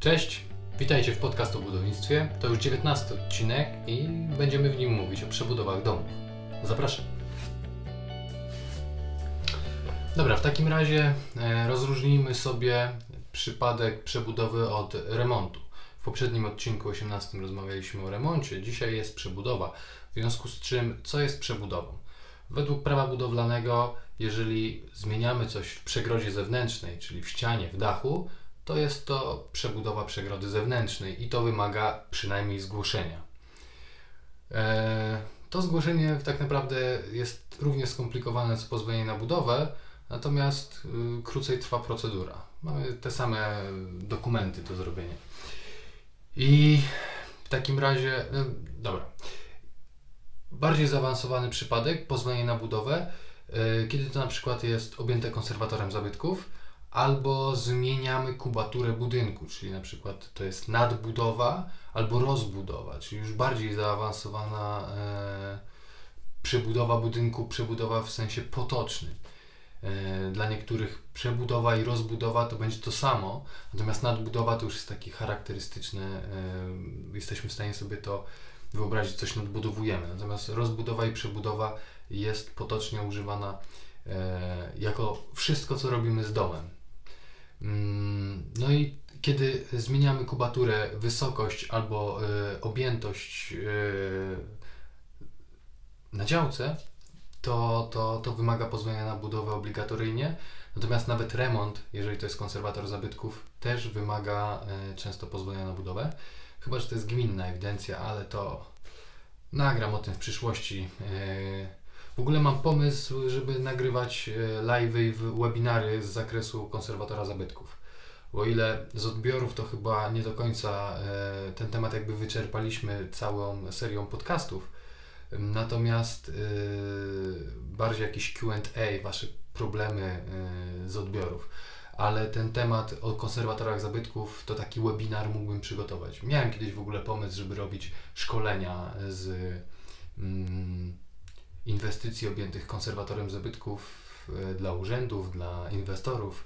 Cześć, witajcie w podcast o budownictwie. To już 19 odcinek i będziemy w nim mówić o przebudowach domów. Zapraszam. Dobra, w takim razie e, rozróżnijmy sobie przypadek przebudowy od remontu. W poprzednim odcinku 18 rozmawialiśmy o remoncie, dzisiaj jest przebudowa. W związku z czym, co jest przebudową? Według prawa budowlanego, jeżeli zmieniamy coś w przegrodzie zewnętrznej, czyli w ścianie, w dachu, to jest to przebudowa przegrody zewnętrznej i to wymaga przynajmniej zgłoszenia. E, To zgłoszenie tak naprawdę jest równie skomplikowane co pozwolenie na budowę, natomiast y, krócej trwa procedura. Mamy te same dokumenty do zrobienia. I w takim razie, no, dobra. Bardziej zaawansowany przypadek, pozwolenie na budowę, y, kiedy to na przykład jest objęte konserwatorem zabytków, albo zmieniamy kubaturę budynku, czyli na przykład to jest nadbudowa albo rozbudowa, czyli już bardziej zaawansowana e, przebudowa budynku, przebudowa w sensie potocznym. E, dla niektórych przebudowa i rozbudowa to będzie to samo, natomiast nadbudowa to już jest takie charakterystyczne, e, jesteśmy w stanie sobie to wyobrazić, coś nadbudowujemy. Natomiast rozbudowa i przebudowa jest potocznie używana e, jako wszystko, co robimy z domem. Mm, No i kiedy zmieniamy kubaturę, wysokość albo y, objętość y, na działce, to, to, to wymaga pozwolenia na budowę obligatoryjnie. Natomiast nawet remont, jeżeli to jest konserwator zabytków, też wymaga y, często pozwolenia na budowę. Chyba, że to jest gminna ewidencja, ale to nagram o tym w przyszłości. W ogóle mam pomysł, żeby nagrywać e, live'y w- webinary z zakresu konserwatora zabytków. O ile z odbiorów to chyba nie do końca e, ten temat jakby wyczerpaliśmy całą serią podcastów. Natomiast e, bardziej jakieś Q&A, wasze problemy z odbiorów. Ale ten temat o konserwatorach zabytków to taki webinar mógłbym przygotować. Miałem kiedyś w ogóle pomysł, żeby robić szkolenia z mm, inwestycji objętych konserwatorem zabytków e, dla urzędów, dla inwestorów,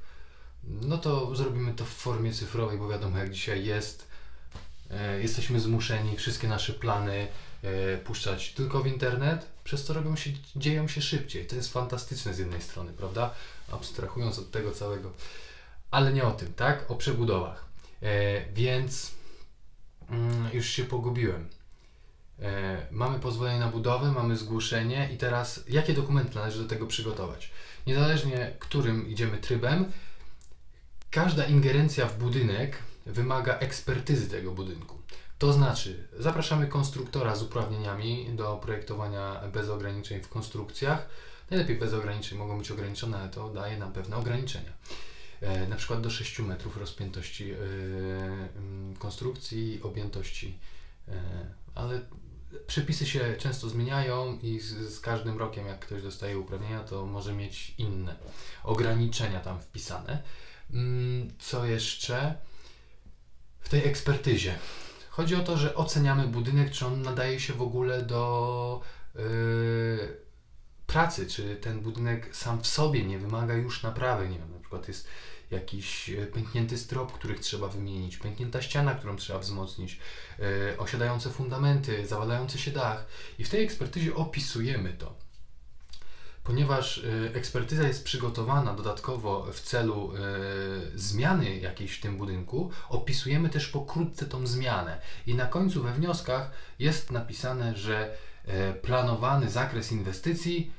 no to zrobimy to w formie cyfrowej, bo wiadomo jak dzisiaj jest. E, Jesteśmy zmuszeni wszystkie nasze plany e, puszczać tylko w internet, przez co robią się, dzieją się szybciej. To jest fantastyczne z jednej strony, prawda? Abstrahując od tego całego. Ale nie o tym, tak? O przebudowach. Więc mm, już się pogubiłem. E, mamy pozwolenie na budowę, mamy zgłoszenie i teraz jakie dokumenty należy do tego przygotować? Niezależnie którym idziemy trybem, każda ingerencja w budynek wymaga ekspertyzy tego budynku. To znaczy, zapraszamy konstruktora z uprawnieniami do projektowania bez ograniczeń w konstrukcjach. Najlepiej bez ograniczeń, mogą być ograniczone, ale to daje nam pewne ograniczenia. E, na przykład do 6 metrów rozpiętości e, konstrukcji, objętości, e, ale przepisy się często zmieniają i z, z każdym rokiem, jak ktoś dostaje uprawnienia, to może mieć inne ograniczenia tam wpisane. Mm, Co jeszcze? W tej ekspertyzie. Chodzi o to, że oceniamy budynek, czy on nadaje się w ogóle do yy, pracy, czy ten budynek sam w sobie nie wymaga już naprawy. Nie wiem, na przykład jest jakiś e, pęknięty strop, których trzeba wymienić, pęknięta ściana, którą trzeba wzmocnić, e, osiadające fundamenty, zawalający się dach. I w tej ekspertyzie opisujemy to. Ponieważ e, ekspertyza jest przygotowana dodatkowo w celu zmiany jakiejś w tym budynku, opisujemy też pokrótce tą zmianę. I na końcu we wnioskach jest napisane, że planowany zakres inwestycji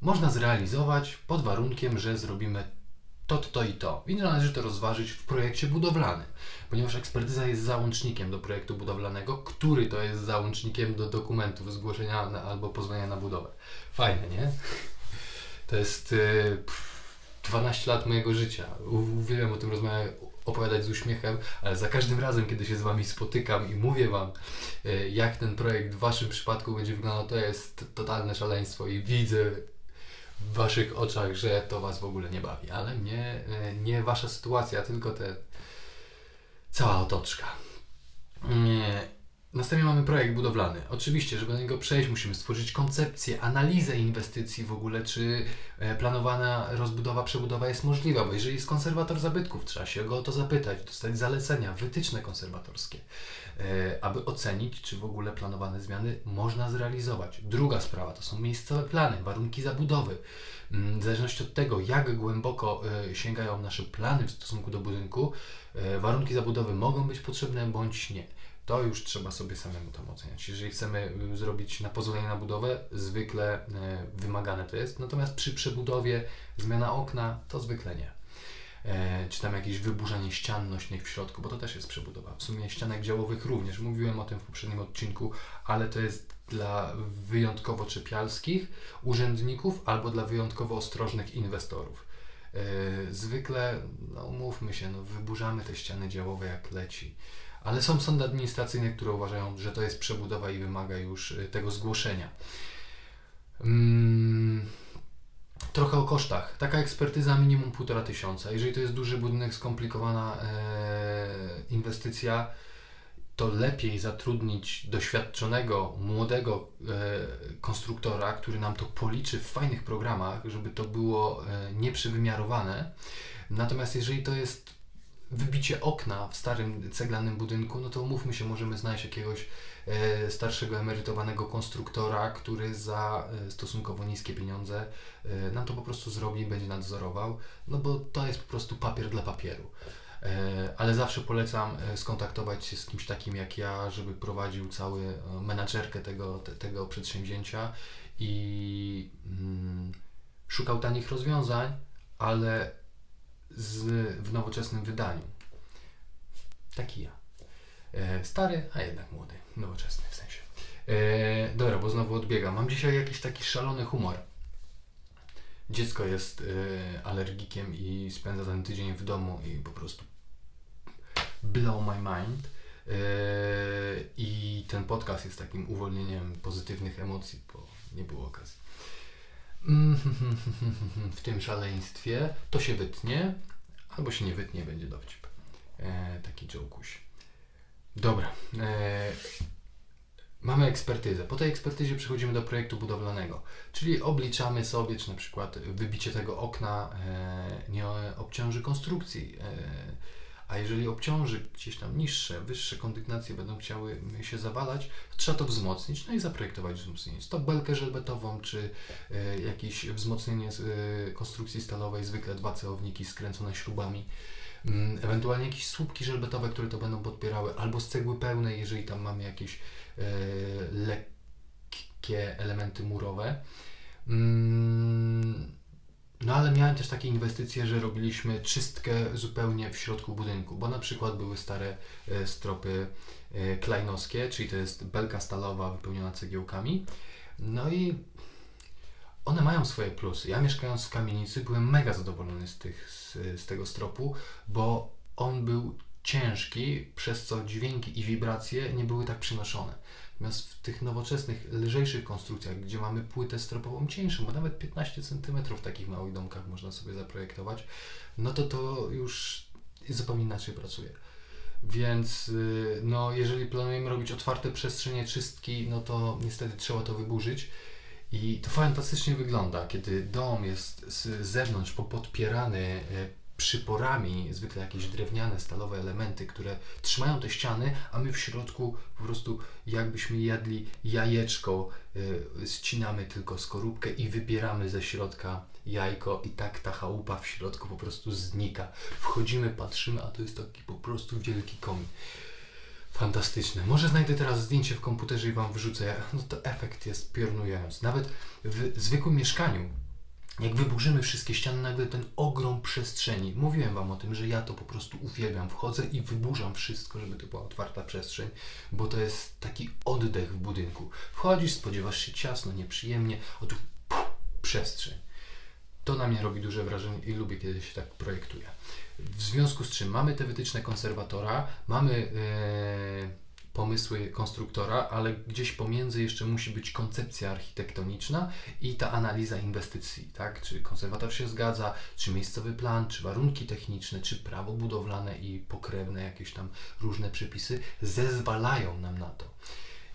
można zrealizować pod warunkiem, że zrobimy to, to, to i to. I należy to rozważyć w projekcie budowlanym, ponieważ ekspertyza jest załącznikiem do projektu budowlanego, który to jest załącznikiem do dokumentów zgłoszenia na, albo pozwolenia na budowę. Fajne, nie? To jest y, pff, 12 lat mojego życia. Uwielbiam o tym rozmawiać, opowiadać z uśmiechem, ale za każdym razem, kiedy się z Wami spotykam i mówię Wam, y, jak ten projekt w Waszym przypadku będzie wyglądał, to jest totalne szaleństwo i widzę w waszych oczach, że to was w ogóle nie bawi, ale mnie nie wasza sytuacja, tylko te cała otoczka. Nie. Następnie mamy projekt budowlany. Oczywiście, żeby do niego przejść, musimy stworzyć koncepcję, analizę inwestycji w ogóle, czy e, planowana rozbudowa, przebudowa jest możliwa, bo jeżeli jest konserwator zabytków, trzeba się go o to zapytać, dostać zalecenia, wytyczne konserwatorskie, aby ocenić, czy w ogóle planowane zmiany można zrealizować. Druga sprawa to są miejscowe plany, warunki zabudowy. Mm, W zależności od tego, jak głęboko e, sięgają nasze plany w stosunku do budynku, e, warunki zabudowy mogą być potrzebne bądź nie. To już trzeba sobie samemu tam oceniać. Jeżeli chcemy y, zrobić na pozwolenie na budowę, zwykle e, wymagane to jest. Natomiast przy przebudowie zmiana okna to zwykle nie. E, czy tam jakieś wyburzenie ścian nośnych w środku, bo to też jest przebudowa. W sumie ścianek działowych również. Mówiłem o tym w poprzednim odcinku, ale to jest dla wyjątkowo czepialskich urzędników albo dla wyjątkowo ostrożnych inwestorów. E, zwykle, no mówmy się, no, wyburzamy te ściany działowe jak leci. Ale są sądy administracyjne, które uważają, że to jest przebudowa i wymaga już y, tego zgłoszenia. Mm, trochę o kosztach. Taka ekspertyza minimum 1,5 tysiąca. Jeżeli to jest duży budynek, skomplikowana e, inwestycja, to lepiej zatrudnić doświadczonego, młodego e, konstruktora, który nam to policzy w fajnych programach, żeby to było e, nieprzywymiarowane. Natomiast jeżeli to jest wybicie okna w starym ceglanym budynku, no to umówmy się, możemy znaleźć jakiegoś e, starszego emerytowanego konstruktora, który za e, stosunkowo niskie pieniądze e, nam to po prostu zrobi będzie nadzorował, no bo to jest po prostu papier dla papieru. E, ale zawsze polecam e, skontaktować się z kimś takim jak ja, żeby prowadził cały e, menadżerkę tego, te, tego przedsięwzięcia i mm, szukał tanich rozwiązań, ale z, w nowoczesnym wydaniu. Taki ja. E, stary, a jednak młody. Nowoczesny w sensie. E, dobra, bo znowu odbiegam. Mam dzisiaj jakiś taki szalony humor. Dziecko jest e, alergikiem i spędza ten tydzień w domu i po prostu blow my mind. E, I ten podcast jest takim uwolnieniem pozytywnych emocji, bo nie było okazji. W tym szaleństwie to się wytnie, albo się nie wytnie, będzie dowcip. E, taki jokuś. Dobra. E, mamy ekspertyzę. Po tej ekspertyzie przechodzimy do projektu budowlanego, czyli obliczamy sobie, czy na przykład wybicie tego okna e, nie obciąży konstrukcji. E, a jeżeli obciąży gdzieś tam niższe, wyższe kondygnacje będą chciały się zawalać, trzeba to wzmocnić, no i zaprojektować wzmocnienie. Czy to belkę żelbetową, czy e, jakieś wzmocnienie z, e, konstrukcji stalowej, zwykle dwa celowniki skręcone śrubami. Mm, ewentualnie jakieś słupki żelbetowe, które to będą podpierały, albo z cegły pełnej, jeżeli tam mamy jakieś e, lekkie elementy murowe. Mm, no ale miałem też takie inwestycje, że robiliśmy czystkę zupełnie w środku budynku, bo na przykład były stare e, stropy e, klejnowskie, czyli to jest belka stalowa wypełniona cegiełkami. No i one mają swoje plusy. Ja mieszkając w kamienicy byłem mega zadowolony z, tych, z, z tego stropu, bo on był ciężki, przez co dźwięki i wibracje nie były tak przynoszone. Natomiast w tych nowoczesnych, lżejszych konstrukcjach, gdzie mamy płytę stropową cieńszą, bo nawet 15 cm w takich małych domkach można sobie zaprojektować, no to to już zupełnie inaczej pracuje. Więc y, no, jeżeli planujemy robić otwarte przestrzenie, czystki, no to niestety trzeba to wyburzyć. I to fantastycznie wygląda, kiedy dom jest z zewnątrz popodpierany e, przyporami, zwykle jakieś drewniane, stalowe elementy, które trzymają te ściany, a my w środku po prostu jakbyśmy jadli jajeczko, e, ścinamy tylko skorupkę i wybieramy ze środka jajko i tak ta chałupa w środku po prostu znika. Wchodzimy, patrzymy, a to jest taki po prostu wielki komin. Fantastyczne. Może znajdę teraz zdjęcie w komputerze i Wam wrzucę. No to efekt jest piorunujący. Nawet w zwykłym mieszkaniu, jak wyburzymy wszystkie ściany, nagle ten ogrom przestrzeni. Mówiłem Wam o tym, że ja to po prostu uwielbiam. Wchodzę i wyburzam wszystko, żeby to była otwarta przestrzeń, bo to jest taki oddech w budynku. Wchodzisz, spodziewasz się ciasno, nieprzyjemnie, o tu przestrzeń. To na mnie robi duże wrażenie i lubię, kiedy się tak projektuje. W związku z czym mamy te wytyczne konserwatora, mamy e, pomysły konstruktora, ale gdzieś pomiędzy jeszcze musi być koncepcja architektoniczna i ta analiza inwestycji, tak? Czy konserwator się zgadza, czy miejscowy plan, czy warunki techniczne, czy prawo budowlane i pokrewne jakieś tam różne przepisy zezwalają nam na to.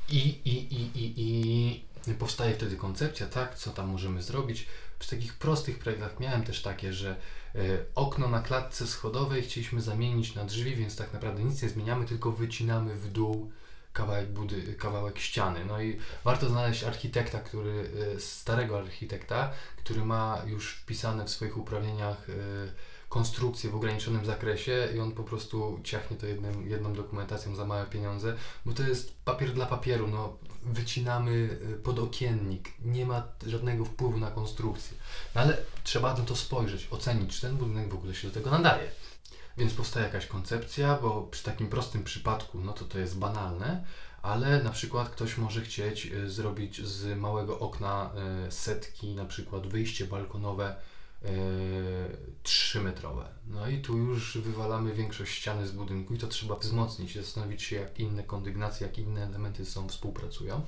I, i, i, i, i powstaje wtedy koncepcja, tak, co tam możemy zrobić. Przy takich prostych projektach miałem też takie, że e, okno na klatce schodowej chcieliśmy zamienić na drzwi, więc tak naprawdę nic nie zmieniamy, tylko wycinamy w dół kawałek, budy, kawałek ściany. No i warto znaleźć architekta, który, e, starego architekta, który ma już wpisane w swoich uprawnieniach e, konstrukcję w ograniczonym zakresie i on po prostu ciachnie to jednym, jedną dokumentacją za małe pieniądze, bo to jest papier dla papieru, no wycinamy y, podokiennik, nie ma żadnego wpływu na konstrukcję. No ale trzeba na to spojrzeć, ocenić, czy ten budynek w ogóle się do tego nadaje. Więc powstaje jakaś koncepcja, bo przy takim prostym przypadku, no to to jest banalne, ale na przykład ktoś może chcieć y, zrobić z małego okna y, setki, na przykład wyjście balkonowe 3-metrowe. No i tu już wywalamy większość ściany z budynku i to trzeba wzmocnić, zastanowić się, jak inne kondygnacje, jak inne elementy sobą współpracują.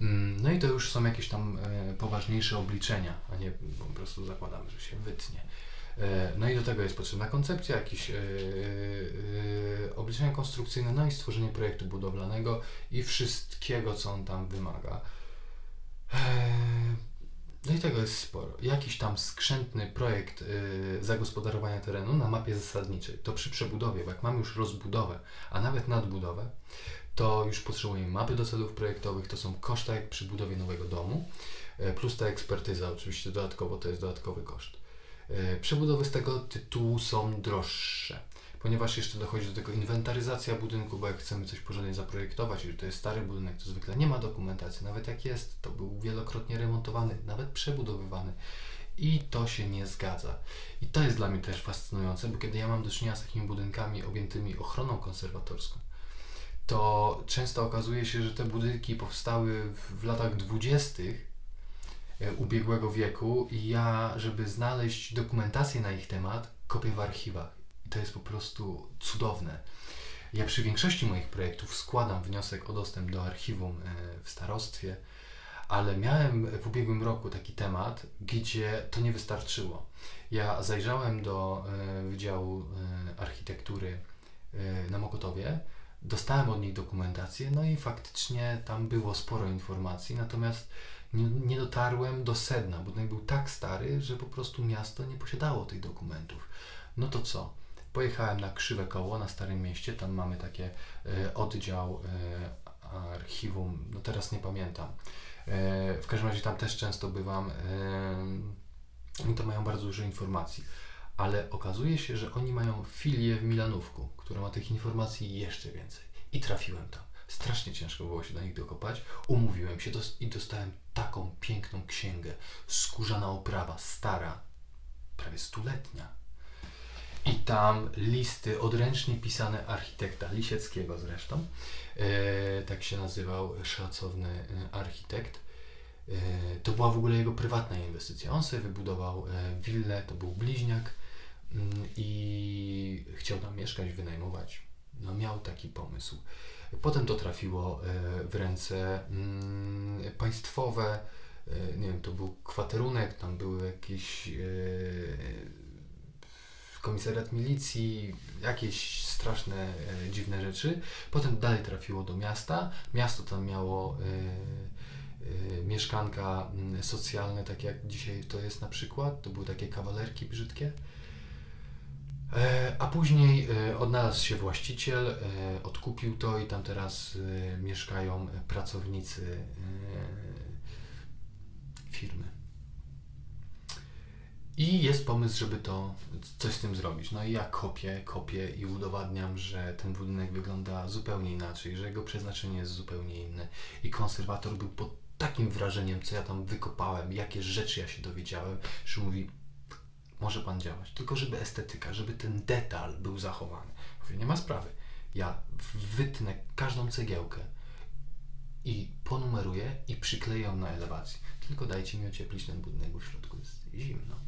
Mm, No i to już są jakieś tam e, poważniejsze obliczenia, a nie po prostu zakładamy, że się wytnie. E, No i do tego jest potrzebna koncepcja, jakieś e, e, obliczenia konstrukcyjne, no i stworzenie projektu budowlanego i wszystkiego, co on tam wymaga. No i tego jest sporo. Jakiś tam skrzętny projekt y, zagospodarowania terenu na mapie zasadniczej. To przy przebudowie, bo jak mamy już rozbudowę, a nawet nadbudowę, to już potrzebujemy mapy do celów projektowych, to są koszta jak przy budowie nowego domu, y, plus ta ekspertyza, oczywiście dodatkowo to jest dodatkowy koszt. Y, Przebudowy z tego tytułu są droższe, ponieważ jeszcze dochodzi do tego inwentaryzacja budynku, bo jak chcemy coś porządnie zaprojektować, jeżeli to jest stary budynek, to zwykle nie ma dokumentacji, nawet jak jest, to był wielokrotnie remontowany, nawet przebudowywany i to się nie zgadza. I to jest dla mnie też fascynujące, bo kiedy ja mam do czynienia z takimi budynkami objętymi ochroną konserwatorską, to często okazuje się, że te budynki powstały w, latach dwudziestych e, ubiegłego wieku i ja, żeby znaleźć dokumentację na ich temat, kopię w archiwach. To jest po prostu cudowne. Ja przy większości moich projektów składam wniosek o dostęp do archiwum e, w starostwie, ale miałem w ubiegłym roku taki temat, gdzie to nie wystarczyło. Ja zajrzałem do e, Wydziału e, Architektury na Mokotowie, dostałem od nich dokumentację, no i faktycznie tam było sporo informacji, natomiast nie, dotarłem do sedna. Budynek był tak stary, że po prostu miasto nie posiadało tych dokumentów. No to co? Pojechałem na Krzywe Koło na Starym Mieście, tam mamy takie e, oddział e, archiwum, no teraz nie pamiętam. E, w każdym razie tam też często bywam i to mają bardzo dużo informacji. Ale okazuje się, że oni mają filię w Milanówku, która ma tych informacji jeszcze więcej. I trafiłem tam. Strasznie ciężko było się do nich dokopać. Umówiłem się dos- i dostałem taką piękną księgę. Skórzana oprawa, stara, prawie stuletnia. I tam listy odręcznie pisane architekta Lisieckiego zresztą. E, tak się nazywał szacowny e, architekt. E, to była w ogóle jego prywatna inwestycja. On sobie wybudował e, willę, to był bliźniak mm, i chciał tam mieszkać, wynajmować. No miał taki pomysł. Potem to trafiło e, w ręce mm, państwowe. E, Nie wiem, to był kwaterunek, tam były jakieś komisariat milicji, jakieś straszne, e, dziwne rzeczy. Potem dalej trafiło do miasta. Miasto tam miało e, e, mieszkanka socjalne, tak jak dzisiaj to jest na przykład. To były takie kawalerki brzydkie. E, A później e, odnalazł się właściciel, e, odkupił to i tam teraz mieszkają pracownicy firmy. I jest pomysł, żeby to coś z tym zrobić. No i ja kopię, kopię i udowadniam, że ten budynek wygląda zupełnie inaczej, że jego przeznaczenie jest zupełnie inne. I konserwator był pod takim wrażeniem, co ja tam wykopałem, jakie rzeczy ja się dowiedziałem, że mówi, może pan działać, tylko żeby estetyka, żeby ten detal był zachowany. Mówię, nie ma sprawy. Ja wytnę każdą cegiełkę i ponumeruję i przykleję ją na elewacji. Tylko dajcie mi ocieplić ten budynek, bo w środku jest zimno.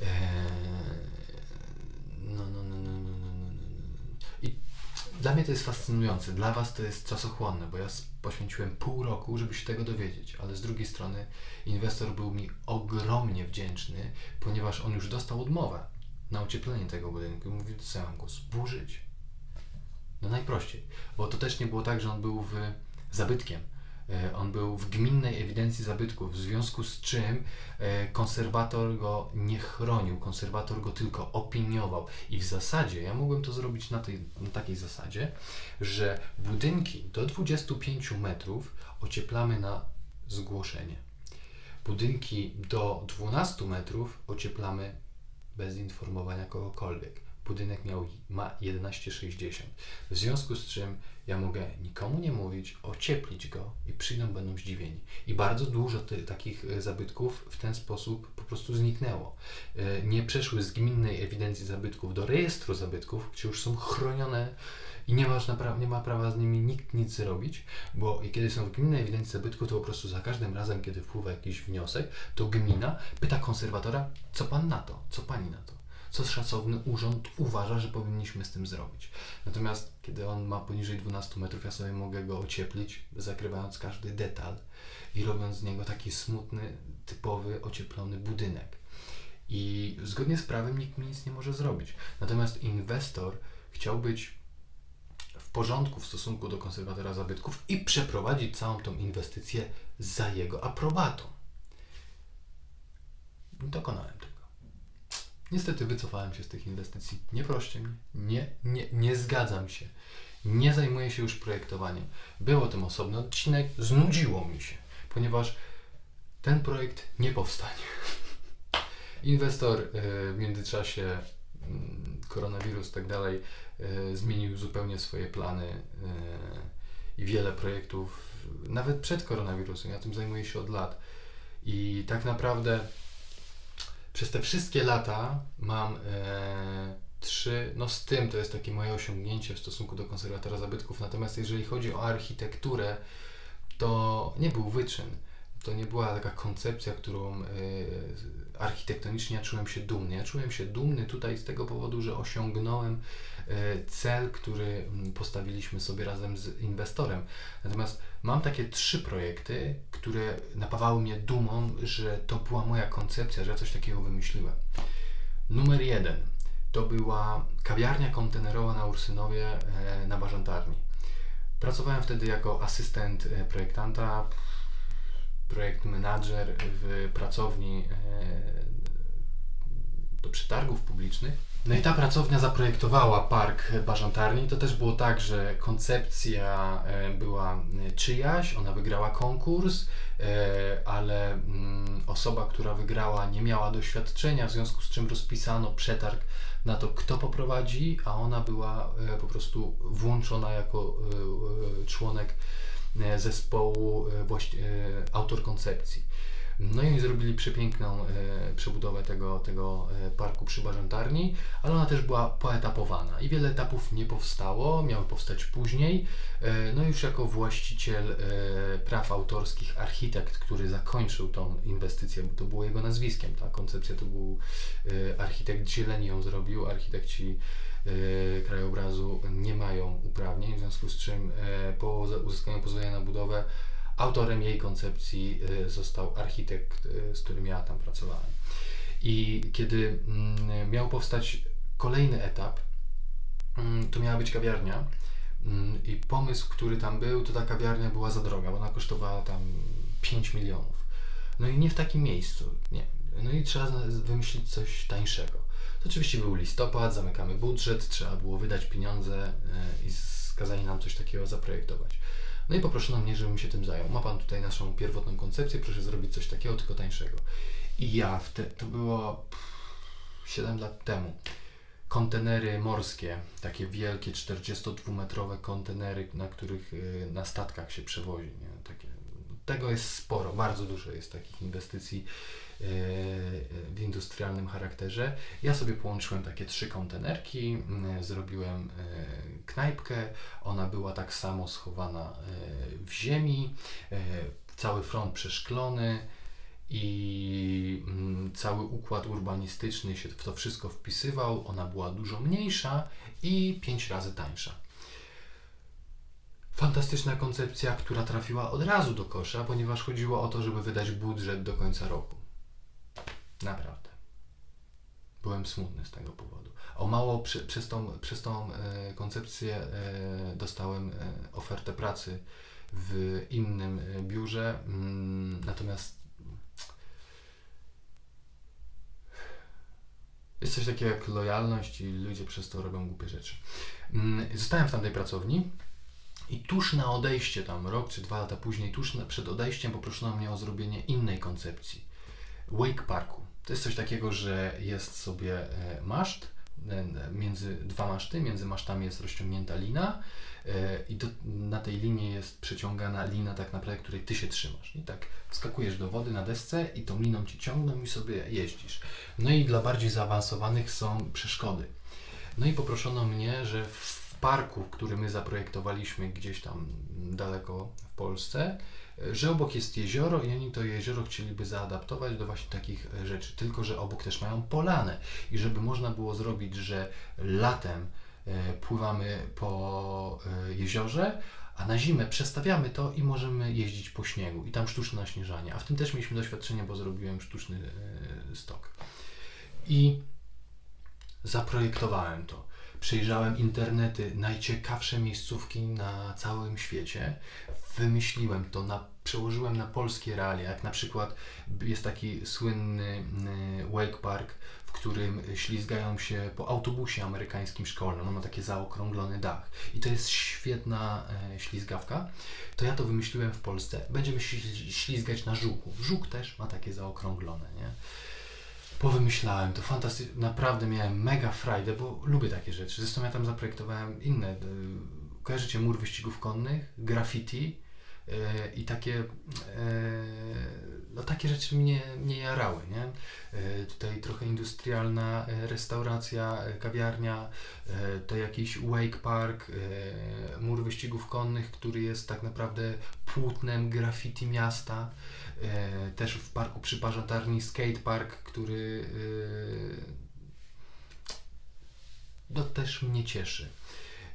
Eee, no, no, no, no, no, no, no, no. no I dla mnie to jest fascynujące, dla Was to jest czasochłonne, bo ja poświęciłem pół roku, żeby się tego dowiedzieć, ale z drugiej strony inwestor był mi ogromnie wdzięczny, ponieważ on już dostał odmowę na ocieplenie tego budynku. Mówi, co ja mam go zburzyć? No najprościej, bo to też nie było tak, że on był w zabytkiem E, On był w gminnej ewidencji zabytków, w związku z czym e, konserwator go nie chronił, konserwator go tylko opiniował. I w zasadzie ja mogłem to zrobić na, tej, na takiej zasadzie, że budynki do 25 metrów ocieplamy na zgłoszenie. Budynki do 12 metrów ocieplamy bez informowania kogokolwiek. Budynek miał, ma 11,60. W związku z czym ja mogę nikomu nie mówić, ocieplić go i przyjdą będą zdziwieni. I bardzo dużo ty, takich e, zabytków w ten sposób po prostu zniknęło. E, Nie przeszły z gminnej ewidencji zabytków do rejestru zabytków, gdzie już są chronione i nie, masz napra- nie ma prawa z nimi nikt nic zrobić, bo kiedy są w gminnej ewidencji zabytków, to po prostu za każdym razem, kiedy wpływa jakiś wniosek, to gmina pyta konserwatora, co pan na to, co pani na to co szacowny urząd uważa, że powinniśmy z tym zrobić. Natomiast kiedy on ma poniżej 12 metrów, ja sobie mogę go ocieplić, zakrywając każdy detal i robiąc z niego taki smutny, typowy, ocieplony budynek. I zgodnie z prawem nikt mi nic nie może zrobić. Natomiast inwestor chciał być w porządku w stosunku do konserwatora zabytków i przeprowadzić całą tą inwestycję za jego aprobatą. Dokonałem tego. Niestety wycofałem się z tych inwestycji. Nie proście mnie. Nie, nie, nie zgadzam się. Nie zajmuję się już projektowaniem. Był o tym osobny odcinek, znudziło mi się, ponieważ ten projekt nie powstanie. Inwestor e, w międzyczasie mm, koronawirus i tak dalej e, zmienił zupełnie swoje plany e, i wiele projektów, nawet przed koronawirusem, ja tym zajmuję się od lat. I tak naprawdę przez te wszystkie lata mam e, trzy, no z tym to jest takie moje osiągnięcie w stosunku do konserwatora zabytków. Natomiast jeżeli chodzi o architekturę, to nie był wyczyn. To nie była taka koncepcja, którą e, architektonicznie ja czułem się dumny. Ja czułem się dumny tutaj z tego powodu, że osiągnąłem e, cel, który mm, postawiliśmy sobie razem z inwestorem. Natomiast mam takie trzy projekty, które napawały mnie dumą, że to była moja koncepcja, że ja coś takiego wymyśliłem. Numer jeden to była kawiarnia kontenerowa na Ursynowie e, na Bażantarni. Pracowałem wtedy jako asystent projektanta, projekt menadżer w pracowni e, do przetargów publicznych. No i ta pracownia zaprojektowała park Bażantarni. To też było tak, że koncepcja e, była e, czyjaś, ona wygrała konkurs, ale mm, osoba, która wygrała nie miała doświadczenia, w związku z czym rozpisano przetarg na to, kto poprowadzi, a ona była po prostu włączona jako członek zespołu, e, e, autor koncepcji. No i oni zrobili przepiękną e, przebudowę tego, tego e, parku przy Bażantarni, ale ona też była poetapowana i wiele etapów nie powstało, miały powstać później. E, no już jako właściciel praw autorskich, architekt, który zakończył tą inwestycję, bo to było jego nazwiskiem, ta koncepcja to był architekt Zieleni ją zrobił, architekci krajobrazu nie mają uprawnień, w związku z czym po uzyskaniu pozwolenia na budowę autorem jej koncepcji y, został architekt, y, z którym ja tam pracowałem. I kiedy mm, miał powstać kolejny etap, mm, to miała być kawiarnia. Mm, I pomysł, który tam był, to ta kawiarnia była za droga, bo ona kosztowała tam 5 milionów. No i nie w takim miejscu, nie. No i trzeba wymyślić coś tańszego. To oczywiście był listopad, zamykamy budżet, trzeba było wydać pieniądze y, i skazali nam coś takiego zaprojektować. No i poproszono mnie, żebym się tym zajął. Ma Pan tutaj naszą pierwotną koncepcję, proszę zrobić coś takiego, tylko tańszego. I ja, w te, to było pff, 7 lat temu, kontenery morskie, takie wielkie 42-metrowe kontenery, na których y, na statkach się przewozi. Nie? Tego jest sporo, bardzo dużo jest takich inwestycji y, y, w industrialnym charakterze. Ja sobie połączyłem takie trzy kontenerki, zrobiłem y, knajpkę, ona była tak samo schowana w ziemi, cały front przeszklony i cały układ urbanistyczny się w to wszystko wpisywał. Ona była dużo mniejsza i pięć razy tańsza. Fantastyczna koncepcja, która trafiła od razu do kosza, ponieważ chodziło o to, żeby wydać budżet do końca roku. Naprawdę. Byłem smutny z tego powodu. O mało przy, przez tą, przez tą e, koncepcję e, dostałem e, ofertę pracy w innym e, biurze, mm, natomiast jest coś takiego jak lojalność i ludzie przez to robią głupie rzeczy. Mm, Zostałem w tamtej pracowni i tuż na odejście, tam rok czy dwa lata później, tuż na, przed odejściem poproszono mnie o zrobienie innej koncepcji. Wake Parku. To jest coś takiego, że jest sobie e, maszt, e, między dwa maszty, między masztami jest rozciągnięta lina e, i do, na tej linie jest przeciągana lina tak naprawdę, której ty się trzymasz. I tak wskakujesz do wody na desce i tą liną ci ciągną i sobie jeździsz. No i dla bardziej zaawansowanych są przeszkody. No i poproszono mnie, że w parku, który my zaprojektowaliśmy gdzieś tam daleko w Polsce, że obok jest jezioro i oni to jezioro chcieliby zaadaptować do właśnie takich rzeczy. Tylko, że obok też mają polanę i żeby można było zrobić, że latem e, pływamy po e, jeziorze, a na zimę przestawiamy to i możemy jeździć po śniegu i tam sztuczne naśnieżanie. A w tym też mieliśmy doświadczenie, bo zrobiłem sztuczny e, stok. I zaprojektowałem to. Przejrzałem internety, najciekawsze miejscówki na całym świecie. Wymyśliłem to, na, przełożyłem na polskie realia. Jak na przykład jest taki słynny y, Wake Park, w którym ślizgają się po autobusie amerykańskim szkolnym. On ma taki zaokrąglony dach. I to jest świetna e, ślizgawka. To ja to wymyśliłem w Polsce. Będziemy ślizgać na żuku. Żuk też ma takie zaokrąglone, nie? Powymyślałem to fantastycznie, naprawdę miałem mega frajdę, bo lubię takie rzeczy. Zresztą ja tam zaprojektowałem inne. y, Kojarzycie mur wyścigów konnych, graffiti i takie, y, no takie rzeczy mnie, mnie jarały, nie? Y, Tutaj trochę industrialna y, restauracja, kawiarnia, to jakiś wake park, mur wyścigów konnych, który jest tak naprawdę płótnem graffiti miasta. E, też w parku przy Parzatarni skatepark, który e, no, też mnie cieszy.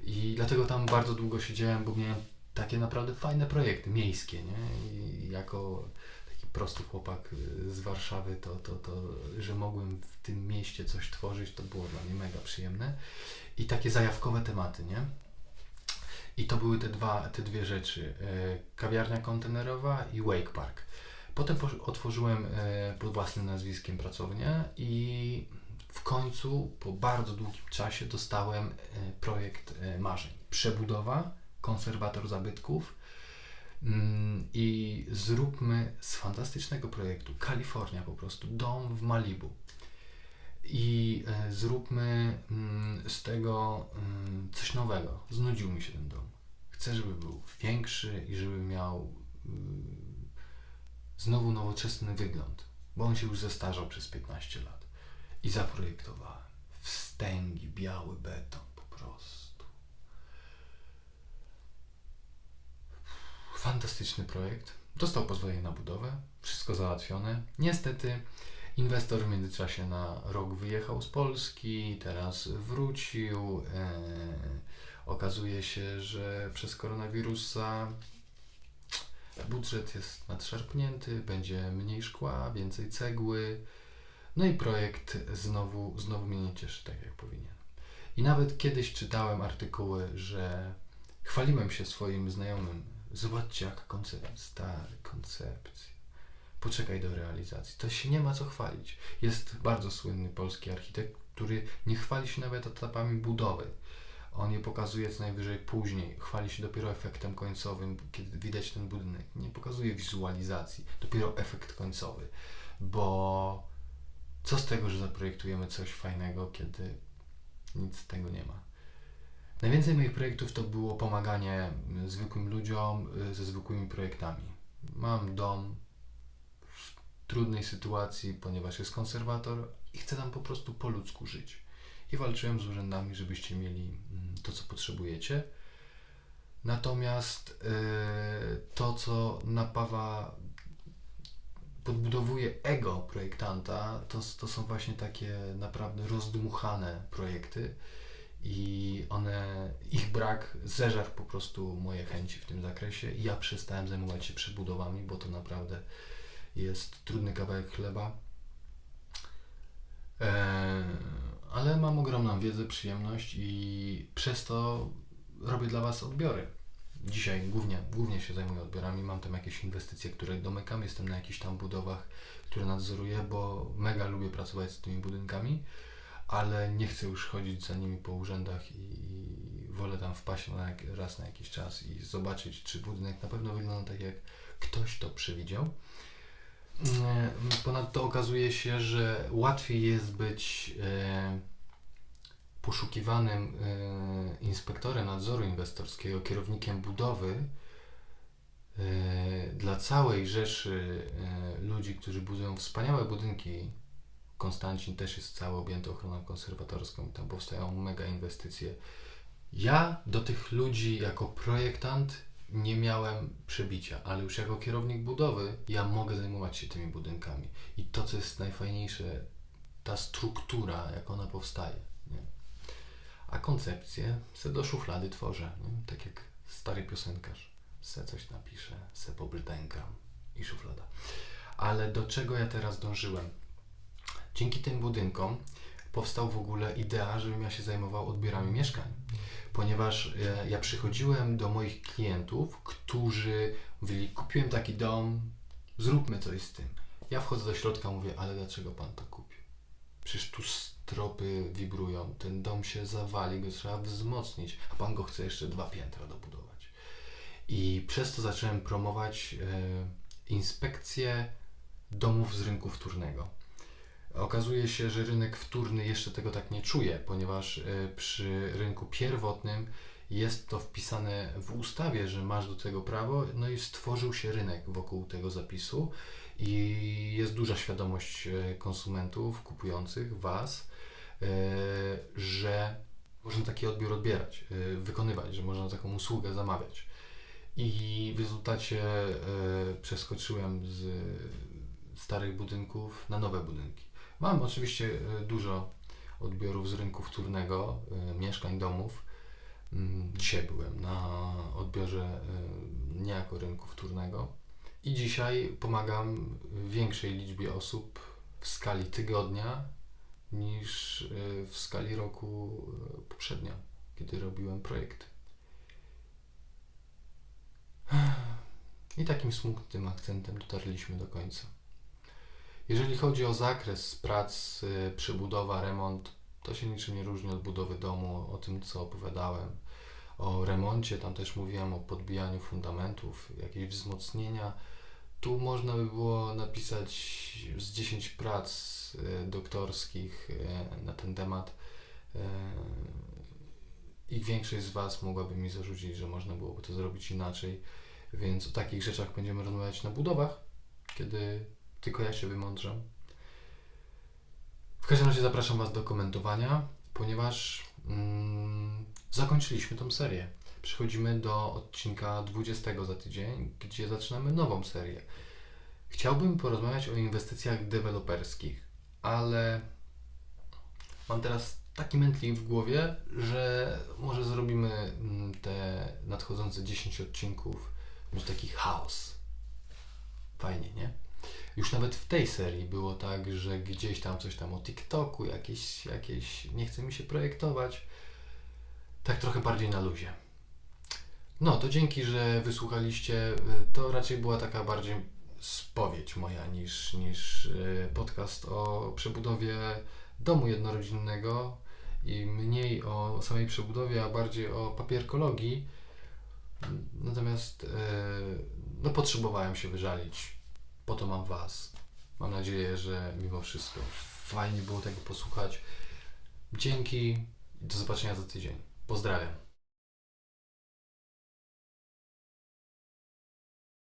I dlatego tam bardzo długo siedziałem, bo miałem takie naprawdę fajne projekty miejskie, nie? I jako taki prosty chłopak y, z Warszawy, to, to, to, że mogłem w tym mieście coś tworzyć, to było dla mnie mega przyjemne. I takie zajawkowe tematy, nie? I to były te, dwa, te dwie rzeczy. e, Kawiarnia kontenerowa i Wake Park. Potem otworzyłem e, pod własnym nazwiskiem pracownię i w końcu po bardzo długim czasie dostałem e, projekt marzeń. Przebudowa, konserwator zabytków mm, i zróbmy z fantastycznego projektu Kalifornia po prostu, dom w Malibu. I e, zróbmy mm, z tego mm, coś nowego. Znudził mi się ten dom. Chcę, żeby był większy i żeby miał znowu nowoczesny wygląd, bo on się już zestarzał przez 15 lat. I zaprojektowałem wstęgi, biały beton po prostu. Fantastyczny projekt. Dostał pozwolenie na budowę, wszystko załatwione. Niestety inwestor w międzyczasie na rok wyjechał z Polski, teraz wrócił. E, okazuje się, że przez koronawirusa budżet jest nadszarpnięty, będzie mniej szkła, więcej cegły. No i projekt znowu, znowu mnie nie cieszy tak, jak powinien. I nawet kiedyś czytałem artykuły, że chwaliłem się swoim znajomym. Zobaczcie, jaka koncepcja, stary, koncepcja. Poczekaj do realizacji. To się nie ma co chwalić. Jest bardzo słynny polski architekt, który nie chwali się nawet etapami budowy. On je pokazuje co najwyżej później. Chwali się dopiero efektem końcowym, kiedy widać ten budynek. Nie pokazuje wizualizacji, dopiero efekt końcowy. Bo co z tego, że zaprojektujemy coś fajnego, kiedy nic z tego nie ma. Najwięcej moich projektów to było pomaganie y, zwykłym ludziom y, ze zwykłymi projektami. Mam dom w trudnej sytuacji, ponieważ jest konserwator i chcę tam po prostu po ludzku żyć. I walczyłem z urzędami, żebyście mieli mm, to, co potrzebujecie. Natomiast y, to, co napawa, podbudowuje ego projektanta, to, to są właśnie takie naprawdę rozdmuchane projekty. I one, ich brak zeżarł po prostu moje chęci w tym zakresie i ja przestałem zajmować się przebudowami, bo to naprawdę jest trudny kawałek chleba. Eee, ale mam ogromną wiedzę, przyjemność i przez to robię dla Was odbiory. Dzisiaj głównie, głównie się zajmuję odbiorami, mam tam jakieś inwestycje, które domykam, jestem na jakichś tam budowach, które nadzoruję, bo mega lubię pracować z tymi budynkami, ale nie chcę już chodzić za nimi po urzędach i wolę tam wpaść na raz na jakiś czas i zobaczyć, czy budynek na pewno wygląda tak, jak ktoś to przewidział. E, Ponadto okazuje się, że łatwiej jest być e, poszukiwanym e, inspektorem nadzoru inwestorskiego, kierownikiem budowy dla całej rzeszy ludzi, którzy budują wspaniałe budynki. Konstancin też jest cały objęty ochroną konserwatorską i tam powstają mega inwestycje. Ja do tych ludzi jako projektant nie miałem przebicia, ale już jako kierownik budowy ja mogę zajmować się tymi budynkami. I to, co jest najfajniejsze, ta struktura, jak ona powstaje. Nie? A koncepcję se do szuflady tworzę, nie? tak jak stary piosenkarz. Se coś napiszę, se pobrzdękam i szuflada. Ale do czego ja teraz dążyłem? Dzięki tym budynkom powstał w ogóle idea, żebym ja się zajmował odbiorami mieszkań. Ponieważ e, ja przychodziłem do moich klientów, którzy mówili, kupiłem taki dom, zróbmy coś z tym. Ja wchodzę do środka, mówię, ale dlaczego pan to kupił? Przecież tu stropy wibrują, ten dom się zawali, go trzeba wzmocnić, a pan go chce jeszcze dwa piętra dobudować. I przez to zacząłem promować e, inspekcję domów z rynku wtórnego. Okazuje się, że rynek wtórny jeszcze tego tak nie czuje, ponieważ e, przy rynku pierwotnym jest to wpisane w ustawie, że masz do tego prawo, no i stworzył się rynek wokół tego zapisu i jest duża świadomość e, konsumentów, kupujących, Was, e, że można taki odbiór odbierać, wykonywać, że można taką usługę zamawiać. I w rezultacie przeskoczyłem z starych budynków na nowe budynki. Mam oczywiście e, dużo odbiorów z rynku wtórnego, e, mieszkań, domów. Mm, Dzisiaj byłem na odbiorze e, niejako rynku wtórnego i dzisiaj pomagam większej liczbie osób w skali tygodnia niż w skali roku poprzednio, kiedy robiłem projekty. I takim smutnym akcentem dotarliśmy do końca. Jeżeli chodzi o zakres prac, y, przebudowa, remont, to się niczym nie różni od budowy domu, o tym co opowiadałem. O remoncie, tam też mówiłem o podbijaniu fundamentów, jakieś wzmocnienia. Tu można by było napisać z 10 prac y, doktorskich y, na ten temat. I większość z Was mogłaby mi zarzucić, że można byłoby to zrobić inaczej. Więc o takich rzeczach będziemy rozmawiać na budowach, kiedy tylko ja się wymądrzam. W każdym razie zapraszam Was do komentowania, ponieważ mm, zakończyliśmy tą serię. Przechodzimy do odcinka 20 za tydzień, gdzie zaczynamy nową serię. Chciałbym porozmawiać o inwestycjach deweloperskich, ale mam teraz taki mętlik w głowie, że może zrobimy mm, te nadchodzące 10 odcinków, będzie taki chaos. Fajnie, nie? Już nawet w tej serii było tak, że gdzieś tam coś tam o TikToku, jakieś, jakieś nie chce mi się projektować. Tak trochę bardziej na luzie. No, to dzięki, że wysłuchaliście. To raczej była taka bardziej spowiedź moja niż, niż e, podcast o przebudowie domu jednorodzinnego i mniej o samej przebudowie, a bardziej o papierkologii. Natomiast e, no, potrzebowałem się wyżalić po to mam Was. Mam nadzieję, że mimo wszystko fajnie było tego posłuchać. Dzięki i do zobaczenia za tydzień. Pozdrawiam.